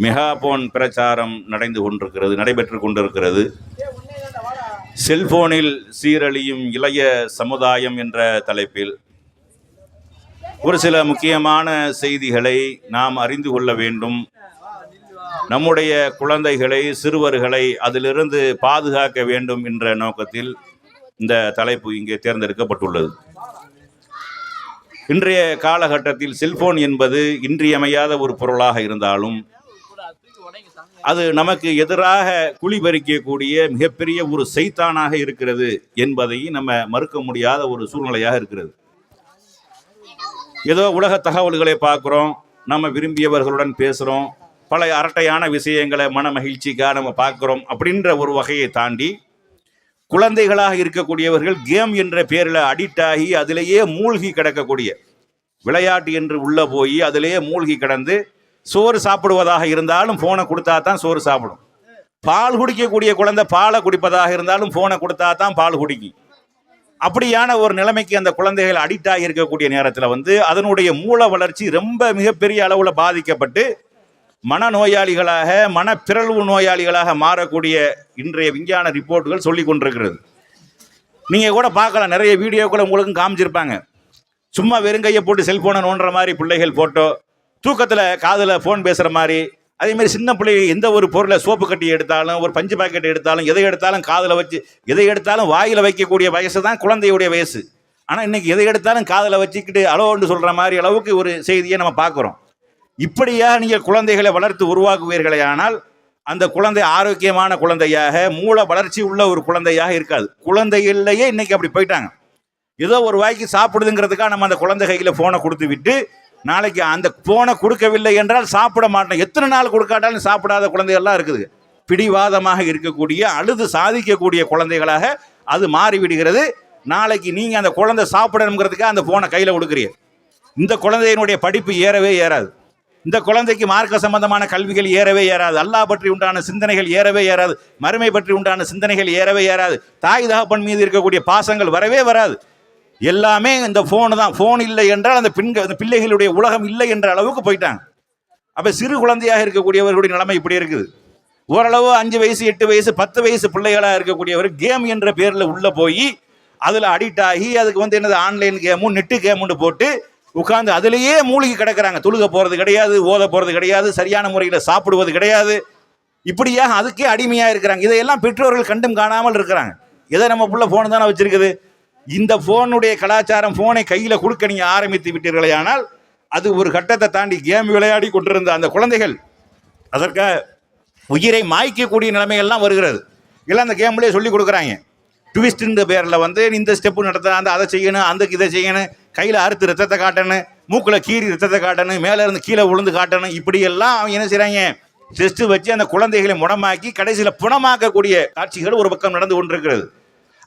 Megaphone பிரச்சாரம் நடந்து கொண்டிருக்கிறது நடைபெற்று கொண்டிருக்கிறது. செல்போனில் சீரழியும் இளைய சமுதாயம் என்ற தலைப்பில் ஒரு சில முக்கியமான செய்திகளை நாம் அறிந்து கொள்ள வேண்டும். நம்முடைய குழந்தைகளை சிறுவர்களை அதிலிருந்து பாதுகாக்க வேண்டும் என்ற நோக்கத்தில் இந்த தலைப்பு இங்கே தேர்ந்தெடுக்கப்பட்டுள்ளது. இன்றைய காலகட்டத்தில் செல்போன் என்பது இன்றியமையாத ஒரு பொருளாக இருந்தாலும் அது நமக்கு எதிராக குழிபறிக்கக்கூடிய மிகப்பெரிய ஒரு செய்தானாக இருக்கிறது என்பதை நம்ம மறுக்க முடியாத ஒரு சூழ்நிலையாக இருக்கிறது. ஏதோ உலக தகவல்களை பார்க்குறோம் நம்ம விரும்பியவர்களுடன் பேசுகிறோம் பல அரட்டையான விஷயங்களை மன மகிழ்ச்சிக்காக நம்ம பார்க்குறோம் அப்படின்ற ஒரு வகையை தாண்டி குழந்தைகளாக இருக்கக்கூடியவர்கள் கேம் என்ற பேரில் அடிக்ட் ஆகி அதிலேயே மூழ்கி கிடக்கக்கூடிய விளையாட்டு என்று உள்ளே போய் அதிலேயே மூழ்கி கிடந்து சோறு சாப்பிடுவதாக இருந்தாலும் ஃபோனை கொடுத்தா தான் சோறு சாப்பிடும். பால் குடிக்கக்கூடிய குழந்தை பாலை குடிப்பதாக இருந்தாலும் ஃபோனை கொடுத்தா தான் பால் குடிக்கும். அப்படியான ஒரு நிலைமைக்கு அந்த குழந்தைகள் அடிக்ட் ஆகி இருக்கக்கூடிய நேரத்தில் வந்து அதனுடைய மூல வளர்ச்சி ரொம்ப மிகப்பெரிய அளவில் பாதிக்கப்பட்டு மனநோயாளிகளாக மனப்பிறழ்வு நோயாளிகளாக மாறக்கூடிய இன்றைய விஞ்ஞான ரிப்போர்ட்டுகள் சொல்லி கொண்டிருக்கிறது. நீங்கள் கூட பார்க்கலாம் நிறைய வீடியோக்களை உங்களுக்கும் காமிச்சிருப்பாங்க. சும்மா வெறுங்கையை போட்டு செல்ஃபோனை நோண்டுற மாதிரி பிள்ளைகள் ஃபோட்டோ தூக்கத்தில் காதில் ஃபோன் பேசுகிற மாதிரி அதே மாதிரி சின்ன பிள்ளை எந்த ஒரு பொருளை சோப்பு கட்டி எடுத்தாலும் ஒரு பஞ்சு பாக்கெட் எடுத்தாலும் எதை எடுத்தாலும் காதில் வச்சு எதை எடுத்தாலும் வாயில் வைக்கக்கூடிய வயசு தான் குழந்தையுடைய வயசு. ஆனால் இன்றைக்கி எதை எடுத்தாலும் காதில் வச்சுக்கிட்டு அளவுன்னு சொல்கிற மாதிரி அளவுக்கு ஒரு செய்தியை நம்ம பார்க்குறோம். இப்படியாக நீங்கள் குழந்தைகளை வளர்த்து உருவாக்குவீர்களே ஆனால் அந்த குழந்தை ஆரோக்கியமான குழந்தையாக மூல வளர்ச்சி உள்ள ஒரு குழந்தையாக இருக்காது. குழந்தைகள்லையே இன்னைக்கு அப்படி போயிட்டாங்க. ஏதோ ஒரு வாய்க்கு சாப்பிடுதுங்கிறதுக்காக நம்ம அந்த குழந்தை கையில் ஃபோனை கொடுத்து விட்டு நாளைக்கு அந்த ஃபோனை கொடுக்கவில்லை என்றால் சாப்பிட மாட்டோம் எத்தனை நாள் கொடுக்காட்டாலும் சாப்பிடாத குழந்தைகள்லாம் இருக்குது. பிடிவாதமாக இருக்கக்கூடிய அழுது சாதிக்கக்கூடிய குழந்தைகளாக அது மாறிவிடுகிறது. நாளைக்கு நீங்கள் அந்த குழந்தை சாப்பிடணுங்கிறதுக்காக அந்த ஃபோனை கையில் கொடுக்குறீங்க. இந்த குழந்தையினுடைய படிப்பு ஏறவே ஏறாது. இந்த குழந்தைக்கு மார்க்க சம்பந்தமான கல்விகள் ஏறவே ஏறாது. அல்லாஹ் பற்றி உண்டான சிந்தனைகள் ஏறவே ஏறாது. மறுமை பற்றி உண்டான சிந்தனைகள் ஏறவே ஏறாது. தாய் தகப்பன் மீது இருக்கக்கூடிய பாசங்கள் வரவே வராது. எல்லாமே இந்த ஃபோனு தான். ஃபோன் இல்லை என்றால் அந்த பெண்கள் அந்த பிள்ளைகளுடைய உலகம் இல்லை என்ற அளவுக்கு போயிட்டாங்க. அப்போ சிறு குழந்தையாக இருக்கக்கூடியவர்களுடைய நிலைமை இப்படி இருக்குது. ஓரளவு அஞ்சு வயசு எட்டு வயசு பத்து வயசு பிள்ளைகளாக இருக்கக்கூடியவர் கேம் என்ற பேரில் உள்ளே போய் அதில் அடிக்ட் ஆகி அதுக்கு வந்து என்னது ஆன்லைன் கேமும் நெட்டு கேமுன்னு போட்டு உட்காந்து அதுலேயே மூழ்கி கிடக்குறாங்க. தொழுக போகிறது கிடையாது ஓத போகிறது கிடையாது சரியான முறையில் சாப்பிடுவது கிடையாது. இப்படியாக அதுக்கே அடிமையாக இருக்கிறாங்க. இதையெல்லாம் பெற்றோர்கள் கண்டும் காணாமல் இருக்கிறாங்க. எதை நம்ம புள்ள ஃபோன் தானே வச்சுருக்குது? இந்த ஃபோனுடைய கலாச்சாரம் ஃபோனை கையில் கொடுக்க நீங்கள் ஆரம்பித்து விட்டீர்களே ஆனால் அது ஒரு கட்டத்தை தாண்டி கேம் விளையாடி கொண்டிருந்த அந்த குழந்தைகள் அதற்காக உயிரை மாய்க்கக்கூடிய நிலைமைகள்லாம் வருகிறது. எல்லாம் அந்த கேம்லேயே சொல்லி கொடுக்குறாங்க. ட்விஸ்ட்டுன்ற பேரில் வந்து இந்த ஸ்டெப்பு நடத்த அந்த அதை செய்யணும் அந்த இதை செய்யணும் கையில் அறுத்து ரத்தத்தை காட்டணும் மூக்கில் கீறி ரத்தத்தை காட்டணும் மேலே இருந்து கீழே விழுந்து காட்டணும் இப்படியெல்லாம் அவங்க என்ன செய்கிறாங்க டெஸ்ட்டு வச்சு அந்த குழந்தைகளை முடமாக்கி கடைசியில் புணமாக்கக்கூடிய காட்சிகள் ஒரு பக்கம் நடந்து கொண்டிருக்கிறது.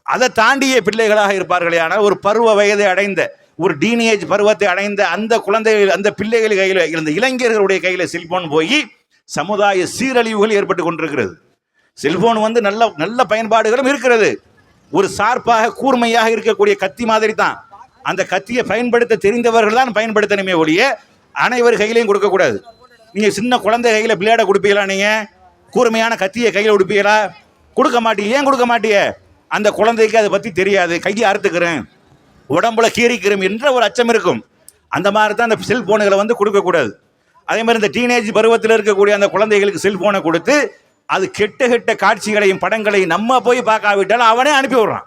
அதை தாண்டிய பிள்ளைகளாக இருப்பார்களே ஆனால் ஒரு பருவ வயதை அடைந்த ஒரு டீனேஜ் பருவத்தை அடைந்த அந்த குழந்தைகள் அந்த பிள்ளைகள் கையில் இருந்த இளைஞர்களுடைய கையில் செல்போன் போய் சமுதாய சீரழிவுகள் ஏற்பட்டு கொண்டிருக்கிறது. செல்போன் வந்து நல்ல நல்ல பயன்பாடுகளும் இருக்கிறது. ஒரு சார்பாக கூர்மையாக இருக்கக்கூடிய கத்தி மாதிரி தான் அந்த கத்தியை பயன்படுத்த தெரிந்தவர்கள் தான் பயன்படுத்தணுமே ஒழிய அனைவர் கையிலையும் கொடுக்கக்கூடாது. நீங்கள் சின்ன குழந்தை கையில் பிளேடை கொடுப்பீங்களா நீங்கள் கூர்மையான கத்தியை கையில் கொடுப்பீங்களா? கொடுக்க மாட்டீங்க ஏன் கொடுக்க மாட்டீங்க அந்த குழந்தைக்கு அதை பற்றி தெரியாது. கையை அறுத்துக்கிறேன். உடம்புல கீறிக்கிறோம் என்ற ஒரு அச்சம் இருக்கும். அந்த மாதிரி தான் அந்த செல்ஃபோனுகளை வந்து கொடுக்கக்கூடாது அதே மாதிரி இந்த டீனேஜ் பருவத்தில் இருக்கக்கூடிய அந்த குழந்தைகளுக்கு செல்ஃபோனை கொடுத்து அது கெட்ட கெட்ட காட்சிகளையும் படங்களையும் நம்ம போய் பார்க்காவிட்டாலும் அவனே அனுப்பி விடுறான்.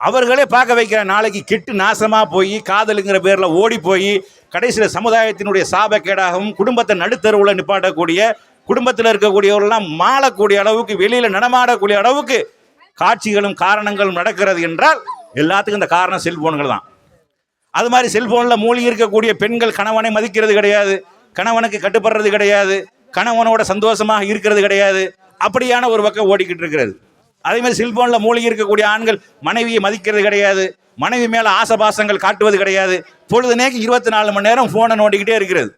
அவர்களே பார்க்க வைக்கிற நாளைக்கு கெட்டு நாசமாக போய் காதலுங்கிற பேரில் ஓடி போய் கடைசியில் சமுதாயத்தினுடைய சாபக்கேடாகவும் குடும்பத்தை நடுத்தருவில் நிப்பாட்டக்கூடிய குடும்பத்தில் இருக்கக்கூடியவர்கள்லாம் மாளக்கூடிய அளவுக்கு வெளியில் நடமாடக்கூடிய அளவுக்கு காட்சிகளும் காரணங்களும் நடக்கிறது என்றால் எல்லாத்துக்கும் இந்த காரணம் செல்போன்கள் தான். அது மாதிரி செல்போனில் மூழ்கி இருக்கக்கூடிய பெண்கள் கணவனை மதிக்கிறது கிடையாது கணவனுக்கு கட்டுப்படுறது கிடையாது கணவனோட சந்தோஷமாக இருக்கிறது கிடையாது அப்படியான ஒரு பக்கம் ஓடிக்கிட்டு இருக்கிறது. அதே மாதிரி செல்போனில் மூழ்கி இருக்கக்கூடிய ஆண்கள் மனைவியை மதிக்கிறது கிடையாது மனைவி மேலே ஆசபாசங்கள் காட்டுவது கிடையாது. பொழுதுநேக்கு இருபத்தி நாலு மணி நேரம் ஃபோனை நோண்டிக்கிட்டே இருக்கிறது.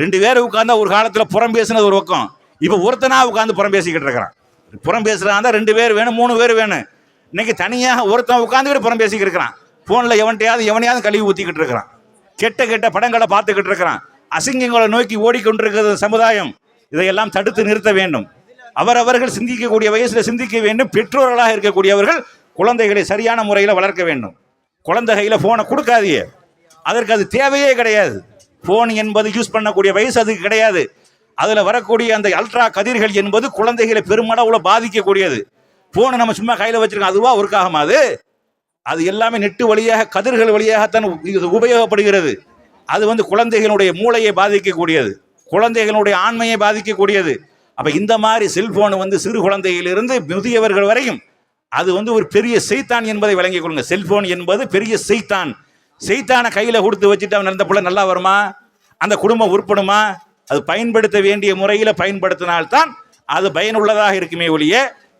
ரெண்டு பேரும் உட்காந்தா ஒரு காலத்தில் புறம் பேசினது ஒரு பக்கம். இப்போ ஒருத்தனா உட்காந்து புறம் பேசிக்கிட்டு இருக்கிறான். புறம் பேசுகிறான் ரெண்டு பேர் வேணும் மூணு பேர் வேணும். இன்னைக்கு தனியாக ஒருத்தன் உட்காந்துக்கிட்டு புறம் பேசிக்கிட்டு இருக்கிறான். ஃபோனில் எவன்ட்டையாவது எவனையாவது கழுவி ஊற்றிக்கிட்டு இருக்கிறான். கெட்ட கெட்ட படங்களை பார்த்துக்கிட்டு இருக்கிறான். அசிங்கங்களை நோக்கி ஓடிக்கொண்டிருக்கிறது சமுதாயம். இதையெல்லாம் தடுத்து நிறுத்த வேண்டும். அவரவர்கள் சிந்திக்கக்கூடிய வயசில் சிந்திக்க வேண்டும். பெற்றோர்களாக இருக்கக்கூடியவர்கள் குழந்தைகளை சரியான முறையில் வளர்க்க வேண்டும். குழந்தை கையில் ஃபோனை கொடுக்காதீங்க. அதற்கு அது தேவையே கிடையாது. ஃபோன் என்பது யூஸ் பண்ணக்கூடிய வயசு அதுக்கு கிடையாது. அதில் வரக்கூடிய அந்த அல்ட்ரா கதிர்கள் என்பது குழந்தைகளை பெருமளவில் பாதிக்கக்கூடியது. ஃபோனை நம்ம சும்மா கையில் வச்சுருக்கோம். அதுவா ஒர்க் ஆகுமா அது? அது எல்லாமே நெட்டு வழியாக கதிர்கள் வழியாகத்தான் இது உபயோகப்படுகிறது. அது வந்து குழந்தைகளுடைய மூளையை பாதிக்கக்கூடியது. குழந்தைகளுடைய ஆண்மையை பாதிக்கக்கூடியது. அப்போ இந்த மாதிரி செல்போன் வந்து சிறு குழந்தையிலிருந்து முதியவர்கள் வரையும் அது வந்து ஒரு பெரிய செய்தான் என்பதை விளங்கிக் கொள்ளுங்க. செல்போன் என்பது பெரிய செய்தான் செய்தானை கையில் கொடுத்து வச்சுட்டு அவன் அந்த பிள்ளை நல்லா வருமா? அந்த குடும்பம் உருப்படுமா அது பயன்படுத்த வேண்டிய முறையில் பயன்படுத்தினால்தான் அது பயனுள்ளதாக இருக்குமே ஒழிய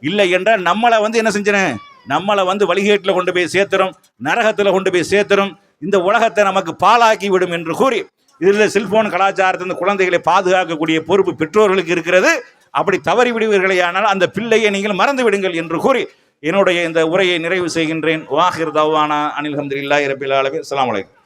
இல்லை என்றால் நம்மளை வந்து என்ன செஞ்சிடும் நம்மளை வந்து வழிகேட்டில் கொண்டு போய் சேர்த்துரும் நரகத்தில் கொண்டு போய் சேர்த்துரும் இந்த உலகத்தை நமக்கு பாலாக்கி விடும் என்று கூறி இதில் செல்போன் கலாச்சாரத்தில் இந்த குழந்தைகளை பாதுகாக்கக்கூடிய பொறுப்பு பெற்றோர்களுக்கு இருக்கிறது. அப்படி தவறி விடுவீர்களேயானால் அந்த பிள்ளையை நீங்கள் மறந்து விடுங்கள் என்று கூறி என்னுடைய இந்த உரையை நிறைவு செய்கின்றேன். வாஹிர் தவானா அனில் ஹம்துல்லாஹி இரபில் அலவி அலாம் வலைக்கம்